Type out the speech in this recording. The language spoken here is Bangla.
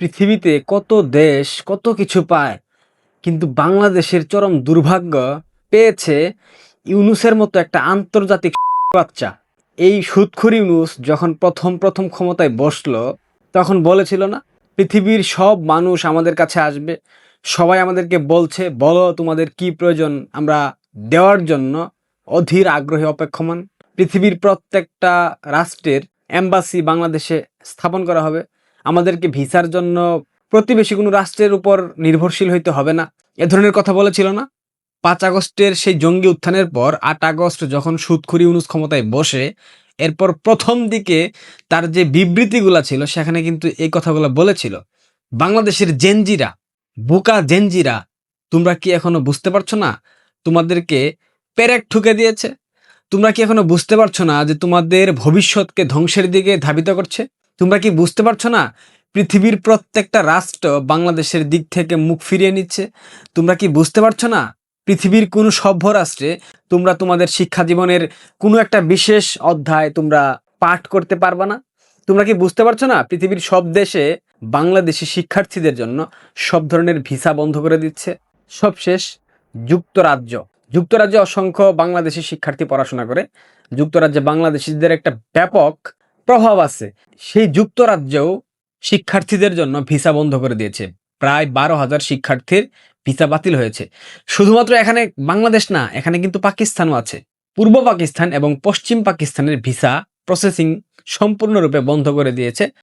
পৃথিবীতে কত দেশ কত কিছু পায়, কিন্তু বাংলাদেশের চরম দুর্ভাগ্য পেয়েছে ইউনুসের মতো একটা আন্তর্জাতিক বাচ্চা। এই সুৎখুর ইউনুস যখন প্রথম প্রথম ক্ষমতায় বসল, তখন বলেছিল না, পৃথিবীর সব মানুষ আমাদের কাছে আসবে, সবাই আমাদেরকে বলছে, বলো তোমাদের কি প্রয়োজন আমরা দেওয়ার জন্য, অধীর আগ্রহে অপেক্ষমান। পৃথিবীর প্রত্যেকটা রাষ্ট্রের এম্বাসি বাংলাদেশে স্থাপন করা হবে আমাদেরকে ভিসার জন্য প্রতিবেশী কোনো রাষ্ট্রের উপর নির্ভরশীল হইতে হবে না। এ ধরনের কথা বলেছিল না? পাঁচ আগস্টের সেই জঙ্গি উত্থানের পর আট আগস্ট যখন সুদখুরি ইউনুস ক্ষমতায় বসে, এরপর প্রথম দিকে তার যে বিবৃতিগুলো ছিল, সেখানে কিন্তু এই কথাগুলো বলেছিল, বাংলাদেশের জেনজিরা, বোকা জেনজিরা, তোমরা কি এখনও বুঝতে পারছ না? তোমাদেরকে পেরেক ঠুকে দিয়েছে। তোমরা কি এখনও বুঝতে পারছ না যে তোমাদের ভবিষ্যৎকে ধ্বংসের দিকে ধাবিত করছে? তোমরা কি বুঝতে পারছ না? পৃথিবীর প্রত্যেকটা রাষ্ট্র বাংলাদেশের দিক থেকে মুখ ফিরিয়ে নিচ্ছে। তোমরা কি বুঝতে পারছ না? পৃথিবীর কোনো সভ্য রাষ্ট্রে তোমরা তোমাদের শিক্ষা জীবনের কোনো একটা বিশেষ অধ্যায় তোমরা পাঠ করতে পারবা না? তোমরা কি বুঝতে পারছ না? পৃথিবীর সব দেশে বাংলাদেশি শিক্ষার্থীদের জন্য সব ধরনের ভিসা বন্ধ করে দিচ্ছে। সবশেষ, যুক্তরাজ্য। যুক্তরাজ্যে অসংখ্য বাংলাদেশি শিক্ষার্থী পড়াশোনা করে। যুক্তরাজ্যে বাংলাদেশিদের একটা ব্যাপক প্রভাব আছে। সেই যুক্তরাজ্যেও শিক্ষার্থীদের জন্য ভিসা বন্ধ করে দিয়েছে। প্রায় বারো হাজার শিক্ষার্থীর ভিসা বাতিল হয়েছে। শুধুমাত্র এখানে বাংলাদেশ না, এখানে কিন্তু পাকিস্তানও আছে। পূর্ব পাকিস্তান এবং পশ্চিম পাকিস্তানের ভিসা প্রসেসিং সম্পূর্ণরূপে বন্ধ করে দিয়েছে।